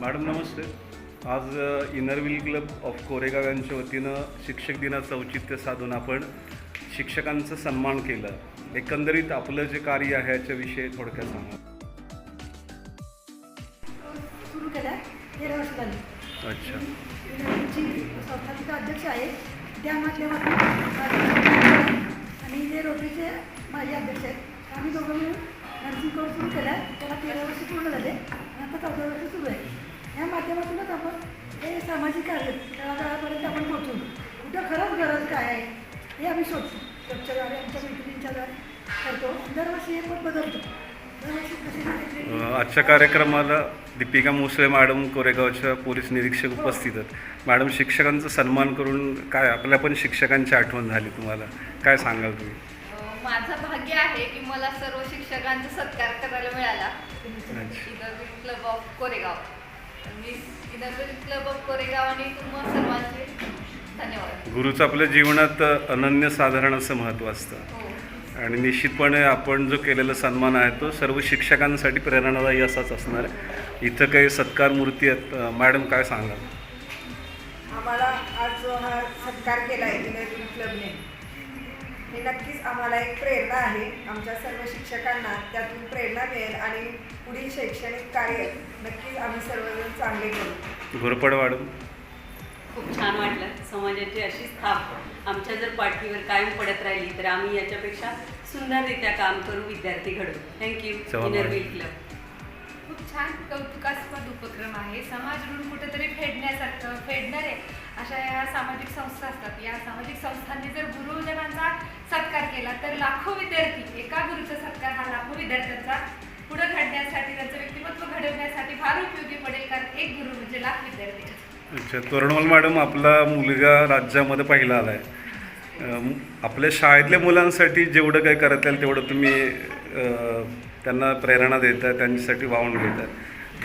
Madam नमस्ते. आज inner wheel club of Koregaon यांच्या वतीनं शिक्षक दिनाचं औचित्य साधून आपण शिक्षकांचा सन्मान केला. एकंदरीत आपलं जे कार्य आहे याच्याविषयी थोडक्यात सांगा. अच्छा. अध्यक्ष आहे त्या माध्यमातून आणि जे रोटरीचे माझे अध्यक्ष आहेत. आम्ही दोघं मिळून नर्सिंग कोर्स सुरू केला. त्याला तेरा वर्ष पूर्ण झाले. आणि आता चौदा वर्ष सुरू आहे. माध्यमातूनच आपण हे सामाजिक कार्य तळागाळापर्यंत आपण पोहोचून कुठं खरंच गरज काय आहे हे आम्ही शोधतो. स्वच्छद्वारे आमच्या मैत्रिणींच्याद्वारे करतो. दरवर्षी हे पण बदलतो. आजच्या कार्यक्रमाला दीपिका मुसळे मॅडम कोरेगावच्या पोलीस निरीक्षक उपस्थित आहेत. मॅडम शिक्षकांचा सन्मान करून काय आपल्या पण शिक्षकांची आठवण झाली तुम्हाला? काय सांगाल तुम्ही? माझं भाग्य आहे की मला सर्व शिक्षकांचा सत्कार करायला मिळाला. Club of Koregaon. Me inner wheel club of Koregaon आणि तुम्हा सर्वांचे धन्यवाद. गुरुचं आपल्या जीवनात अनन्यसाधारण असं महत्त्व असतं. हो. आणि निश्चितपणे आपण जो केलेला सन्मान आहे तो सर्व शिक्षकांसाठी प्रेरणादायी असाच असणार आहे. इथं काही सत्कार मूर्ती आहेत. अ, मॅडम काय सांगाल? आम्हाला आज जो हा सत्कार केला आहे क्लबने हे नक्कीच आम्हाला एक प्रेरणा आहे. आमच्या सर्व शिक्षकांना त्यातून प्रेरणा मिळेल आणि पुढील शैक्षणिक कार्य नक्कीच आम्ही सर्वजण चांगले करू. घोरपड मॅडम खूप छान वाटलं. समाजाची अशीच थाप आमच्या जर पाठीवर कायम पडत राहिली तर आम्ही याच्यापेक्षा सुंदररित्या काम करू विद्यार्थी घडू थँक्यू. व्हील क्लब खूप छान कौतुकास्पद उपक्रम आहे. समाज ऋण कुठेतरी फेडण्यासारखं फेडणारे अशा या सामाजिक संस्था असतात. या सामाजिक संस्थांनी जर गुरुजनांचा सत्कार केला तर लाखो विद्यार्थी एका गुरुचा सत्कार हा लाखो विद्यार्थ्यांचा पुढे घडण्यासाठी त्यांचं व्यक्तिमत्व घडवण्यासाठी फार उपयोगी पडेल कारण एक गुरु म्हणजे लाख विद्यार्थी. अच्छा तोरणवाल मॅडम आपला मुलगा राज्यामध्ये पहिला आला आहे आपल्या शाळेतल्या मुलांसाठी जेवढं काही करता येईल तेवढं तुम्ही त्यांना प्रेरणा देतात त्यांच्यासाठी वाहून घेतात.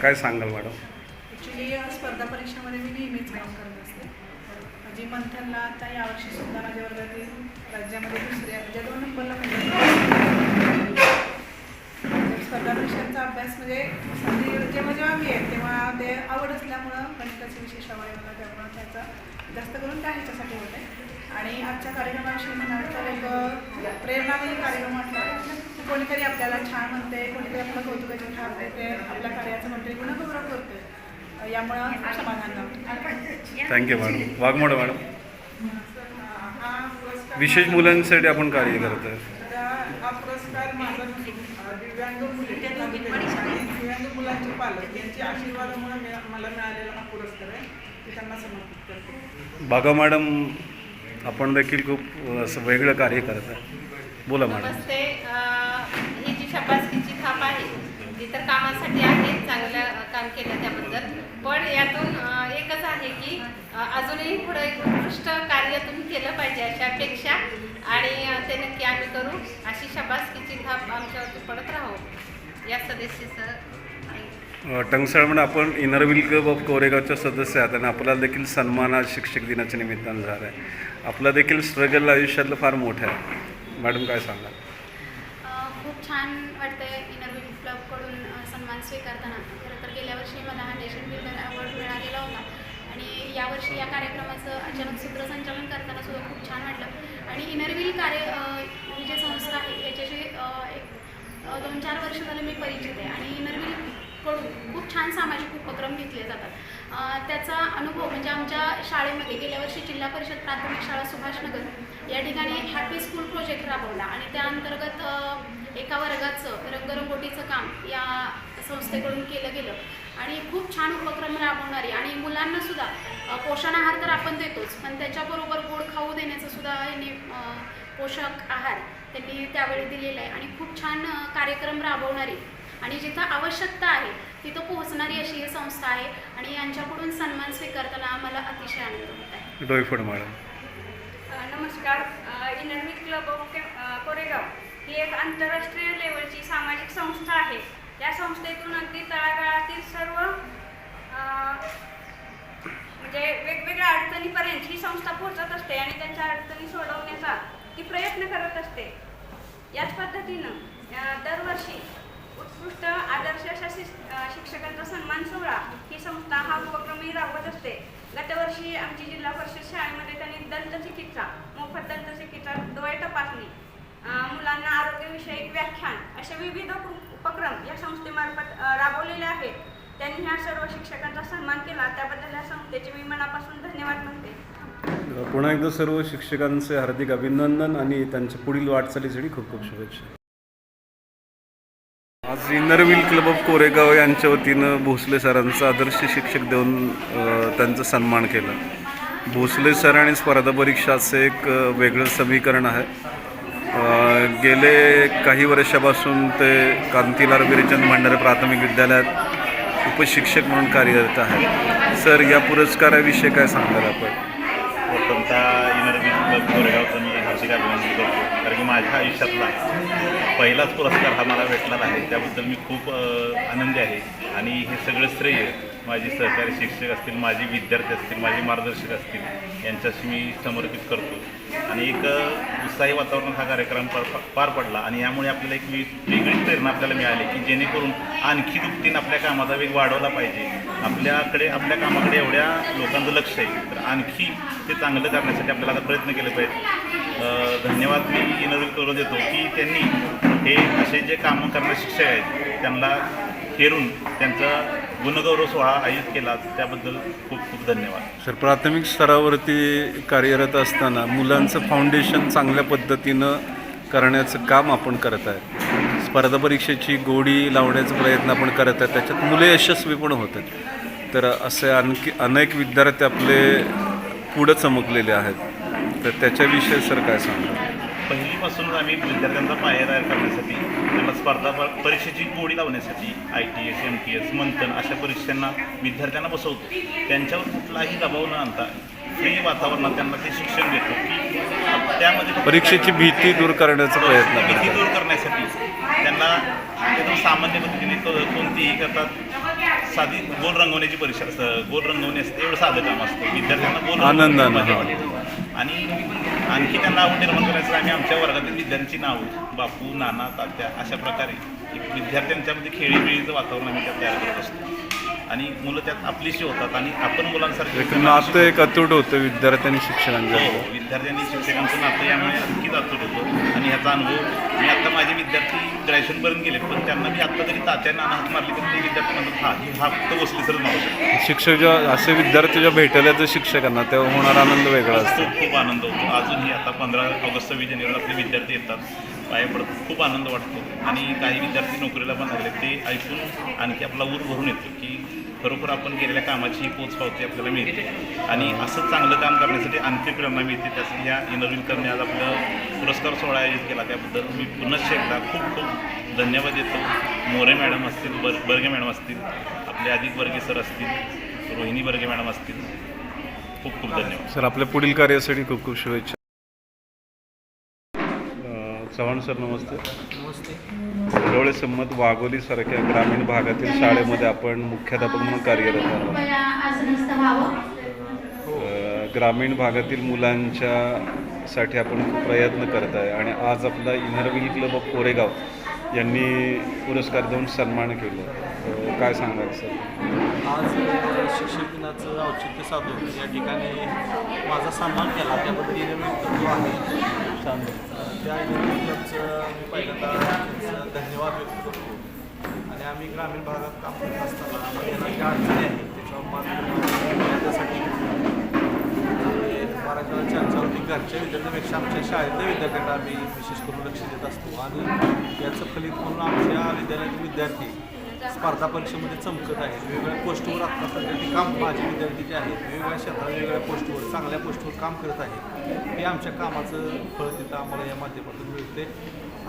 काय सांगाल मॅडम? ॲक्च्युली स्पर्धा परीक्षेमध्ये मी नेहमीच काम करत असते. जी मंथनला आता यावर्षी सुद्धा माझ्या वर्गातील राज्यामध्ये दुसऱ्या म्हणजे दोन नंबरला म्हणजे स्पर्धा परीक्षांचा अभ्यास म्हणजे जेव्हा जेव्हा मी आहे तेव्हा ते आवड असल्यामुळं गणिताची विशेष आवड आहे मला त्यामुळं त्याचा जास्त करून त्या ह्याच्यासाठी होते आणि आजच्या कार्यक्रमाविषयी म्हणाल तर एक प्रेरणादायी कार्यक्रम म्हटलं कोणीतरी आपल्याला छान म्हणते कोणीतरी आपलं कौतुकाची देते आपल्या कार्याचं म्हणते गुणगौरव करते. यामुळं समाधान थँक्यू मॅडम वाघमोडे मॅडम विशेष मुलांसाठी आपण कार्य करत आहे. हा पुरस्कार माझा अ, दिव्यांग मुली आणि दिव्यांग मुलांचे पालक यांच्या आशीर्वादामुळे मिळा- मला मिळालेला हा पुरस्कार आहे ते त्यांना समर्पित करतो. बागा मॅडम आपण देखील खूप असं वेगळं कार्य करत आहे. बोला मॅडम शबासकीची थाप आहे. ती तर कामासाठी आहे चांगलं काम केलं त्याबद्दल. पण यातून एकच आहे की अजूनही पुढे एक उत्कृष्ट कार्य तुम्ही केलं पाहिजे अशा अपेक्षा आणि ते नक्की आम्ही करू. अशी शपासकीची थाप आमच्यावरती पडत राहू. या सदस्याचं टंगसाळ आपण इनर क्लब ऑफ कोरेगावच्या सदस्य आहात आणि आपला देखील सन्मान आज शिक्षक दिनाच्या निमित्तानं झाला आहे आपला देखील स्ट्रगल आयुष्यातलं फार मोठं आहे. मॅडम काय सांगाल? छान वाटतंय इनरव्हिल क्लबकडून सन्मान स्वीकारताना. खरं तर गेल्या वर्षी मला हा नेशन बिल्डर अवॉर्ड मिळालेला होता. आणि यावर्षी या कार्यक्रमाचं अचानक सूत्रसंचालन करताना सुद्धा खूप छान वाटलं. आणि इनरविल कार्य ही जी संस्था आहे याच्याशी एक दोन चार वर्ष झाले मी परिचित आहे. आणि इनरविलकडून खूप छान सामाजिक उपक्रम घेतले जातात. त्याचा अनुभव म्हणजे आमच्या शाळेमध्ये गेल्या वर्षी जिल्हा परिषद प्राथमिक शाळा सुभाषनगर या ठिकाणी हॅपी स्कूल प्रोजेक्ट राबवला. आणि त्या अंतर्गत एका वर्गाचं रंगरंगोटीचं काम या संस्थेकडून केलं गेलं. आणि खूप छान उपक्रम राबवणारी आणि मुलांना सुद्धा पोषण आहार तर आपण देतोच पण त्याच्याबरोबर गोड खाऊ देण्याचं सुद्धा यांनी पोषक आहार त्यांनी त्यावेळी दिलेला आहे. आणि खूप छान कार्यक्रम राबवणारी आणि जिथं आवश्यकता आहे तिथं पोहोचणारी अशी ही संस्था आहे आणि यांच्याकडून सन्मान स्वीकारताना मला अतिशय आनंद होत आहे. डोईफोड मॅडम. अ, नमस्कार. इनर्मी क्लब ऑफ कोरेगाव. ही एक आंतरराष्ट्रीय लेवलची सामाजिक संस्था आहे. या संस्थेतून अगदी तळागाळातील सर्व म्हणजे वेगवेगळ्या अडचणीपर्यंत ही संस्था पोहोचत असते आणि त्यांच्या अडचणी सोडवण्याचा ती प्रयत्न करत असते. याच पद्धतीनं दरवर्षी उत्कृष्ट आदर्श अशा शिक्षकांचा सन्मान सोहळा ही संस्था हा उपक्रमही राबवत असते. गतवर्षी आमची जिल्हा परिषद शाळेमध्ये त्यांनी दंत चिकित्सा मोफत दंतचिकित्सा डोळे तपासणी अं, मुलांना आरोग्यविषयक व्याख्यान असे विविध उप- उपक्रम या संस्थेमार्फत राबवलेले आहेत. त्यांनी ह्या सर्व शिक्षकांचा सन्मान केला. त्याबद्दल या संस्थेचे मी मनापासून धन्यवाद म्हणते. पुन्हा एकदा सर्व शिक्षकांचे हार्दिक अभिनंदन आणि त्यांच्या पुढील वाटचालीसाठी खूप खूप शुभेच्छा. आज इनरव्हील क्लब ऑफ कोरेगाव यांच्या वतीनं भोसले सरांचा आदर्श शिक्षक देऊन त्यांचा सन्मान केला. भोसले सर आणि स्पर्धा परीक्षाचं एक वेगळं समीकरण आहे. गेले काही वर्षापासून ते कांतीलाल विरेचंद भंडारे प्राथमिक विद्यालयात उपशिक्षक म्हणून कार्यरत आहेत. सर या पुरस्काराविषयी काय सांगाल आपण? प्रथमतः इनरव्हिल क्लब कोरेगावचं मी हार्दिक अभिनंदन करतो. कारण की माझ्या आयुष्यातला पहिलाच पुरस्कार हा मला भेटलेला आहे. त्याबद्दल मी खूप आनंदी आहे. आणि हे सगळं श्रेय माझे सहकारी शिक्षक असतील माझे विद्यार्थी असतील माझे मार्गदर्शक असतील यांच्याशी मी समर्पित करतो. आणि एक उत्साही वातावरण हा कार्यक्रम पार पार पडला आणि यामुळे आपल्याला एक वे- वेगळीच प्रेरणा आपल्याला मिळाली की जेणेकरून आणखी दुपटीनं आपल्या कामाचा वेग वाढवला पाहिजे. आपल्याकडे आपल्या कामाकडे एवढ्या लोकांचं लक्ष आहे. तर आणखी ते चांगलं करण्यासाठी आपल्याला आता प्रयत्न केले पाहिजे धन्यवाद मी इनरव्हिल करून देतो की त्यांनी हे असे जे कामं करणारे शिक्षक आहेत त्यांना हेरून त्यांचा गुणगौरव सोहळा आयोजित केला त्याबद्दल खूप खूप धन्यवाद. सर प्राथमिक स्तरावरती कार्यरत असताना मुलांचं फाउंडेशन चांगल्या पद्धतीनं करण्याचं काम आपण करत आहे स्पर्धा परीक्षेची गोडी लावण्याचा प्रयत्न आपण करत आहे त्याच्यात मुले यशस्वी पण होत आहेत. तर असे आणखी अनेक विद्यार्थी आपले पुढं चमकलेले आहेत. तर त्याच्याविषयी सर काय सांगा पहिलीपासूनच आम्ही विद्यार्थ्यांचा पाया तयार करण्यासाठी त्यांना स्पर्धा परीक्षेची गोडी लावण्यासाठी I T S M T S Manthan अशा परीक्षांना विद्यार्थ्यांना बसवतो. त्यांच्यावर कुठलाही दबाव न आणता फ्री वातावरणात त्यांना ते शिक्षण देतो. की त्यामध्ये परीक्षेची भीती दूर करण्याचा प्रयत्न भीती दूर करण्यासाठी त्यांना एकदम सामान्य पद्धतीने कोणतीही करतात. साधी गोल रंगवण्याची परीक्षा असतं. गोल रंगवणे असते. एवढं साधं काम असतं. विद्यार्थ्यांना गोल आनंदानं, आणि आणखी त्यांना आवड निर्माण करायचं आम्ही आमच्या वर्गातील विद्यार्थ्यांची नावं बापू नाना तात्या अशा प्रकारे विद्यार्थ्यांच्यामध्ये खेळीमेळीचं वातावरण आम्ही त्यात तयार करत असतो. आणि मुलं त्यात आपलीशी होतात आणि आपण मुलांसारखे नातं एक अतूट होतं विद्यार्थी आणि शिक्षकांच्या हो विद्यार्थ्यांनी शिक्षकांचं नातं यामुळे नक्कीच अतूट होतं. आणि ह्याचा अनुभव मी आता माझे विद्यार्थी ग्रॅज्युएशनपर्यंत गेले पण त्यांना मी आत्ता तरी तात्यांना हात मारले तर ते विद्यार्थी म्हणतात हा ही हा फक्त बसली सरच मारू शकतो. शिक्षक जेव्हा असे विद्यार्थी जेव्हा भेटले तर शिक्षकांना तेव्हा होणारा आनंद वेगळा असतो. खूप आनंद होतो. अजूनही आता पंधरा ऑगस्ट सव्वीस जानेवारीला आपले विद्यार्थी येतात. पाया पडतात. खूप आनंद वाटतो. आणि काही विद्यार्थी नोकरीला पण लागले ते ऐकून आणखी आपला ऊर भरून येतो की खरोखर आपण केलेल्या कामाची पोचपावती आपल्याला मिळते. आणि असंच चांगलं काम करण्यासाठी आणखी प्रेरणा मिळते त्यासाठी या इनरव्हिल करणे आज आपलं पुरस्कार सोहळा आयोजित केला त्याबद्दल मी पुनश्च एकदा खूप खूप धन्यवाद देतो. मोरे मॅडम असतील बर बर्गे मॅडम असतील आपले अधिक वर्गे सर असतील रोहिणी बर्गे मॅडम असतील. खूप खूप धन्यवाद. सर आपल्या पुढील कार्यासाठी खूप खूप शुभेच्छा. चव्हाण सर नमस्ते. नमस्ते. डोळे संमत वाघोली सारख्या ग्रामीण भागातील शाळेमध्ये आपण मुख्याध्यापक म्हणून कार्यरत आहोत. अं, ग्रामीण भागातील मुलांच्या साठी आपण खूप प्रयत्न करत आहे. आणि आज आपला इनरव्हिल क्लब ऑफ कोरेगाव यांनी पुरस्कार देऊन सन्मान केलं. काय सांगाल सर? आज शिक्षक दिनाचं औचित्य साधून या ठिकाणी माझा सन्मान केला. त्याबद्दल आहे त्या इनोव्हेट क्लबचं मी पहिल्यांदा धन्यवाद व्यक्त करतो. आणि आम्ही ग्रामीण भागात काम करत असताना आम्हाला ज्या अडचणी आहेत त्याच्यावर मात करण्यासाठी आम्ही बऱ्याच चर्चा होती. घरच्या विद्यार्थ्यांपेक्षा आमच्या शाळेतल्या विद्यार्थ्यांना आम्ही विशेष करून लक्ष देत असतो. आणि याचं फलित म्हणून आमच्या विद्यालयातील विद्यार्थी स्पर्धा परीक्षेमध्ये चमकत आहेत वेगवेगळ्या पोस्टवर आत्ता सध्या ते काम माझे विद्यार्थी जे आहेत. वेगवेगळ्या क्षेत्रात वेगवेगळ्या पोस्टवर चांगल्या पोस्टवर काम करत आहेत हे आमच्या कामाचं फळ तिथं आम्हाला या माध्यमातून मिळते.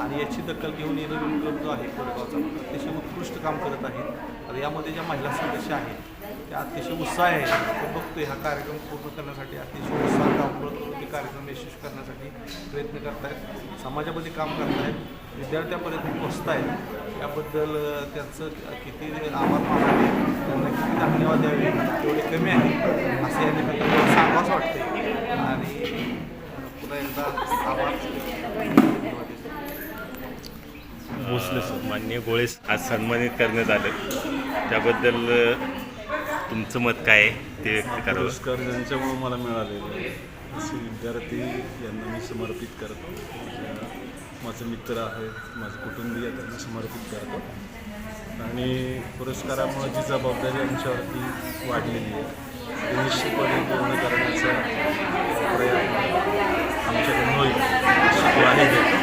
आणि याची दखल घेऊन येणं क्लब जो आहे कोरगावचा. अतिशय उत्कृष्ट काम करत आहेत तर यामध्ये ज्या महिला सदस्य आहेत त्या अतिशय उत्साह आहे आपण बघतोय हा कार्यक्रम पूर्ण करण्यासाठी अतिशय उत्साह काम करून ते कार्यक्रम यशस्वी करण्यासाठी प्रयत्न करतायत. समाजामध्ये काम करतायत. विद्यार्थ्यापर्यंत पोचत आहेत त्याबद्दल त्यांचं किती आभार मानावे त्यांना किती धन्यवाद द्यावे तेवढे कमी आहे असं या निमित्तानं सांगावंच वाटते आणि पुन्हा एकदा आभार. भोसले सर मान्य गोळेस आज सन्मानित करण्यात आले. त्याबद्दल तुमचं मत काय आहे? ते व्यक्त करावं पुरस्कार ज्यांच्यामुळे मला मिळालेला असे विद्यार्थी यांना मी समर्पित करतो. माझे मित्र आहेत माझे कुटुंबीय त्यांना समर्पित करतो. आणि पुरस्कारामुळे जी जबाबदारी आमच्यावरती वाढलेली आहे ती निश्चितपणे पूर्ण करण्याचा प्रयत्न आमच्याकडून होईल अशी ग्वाही देतो.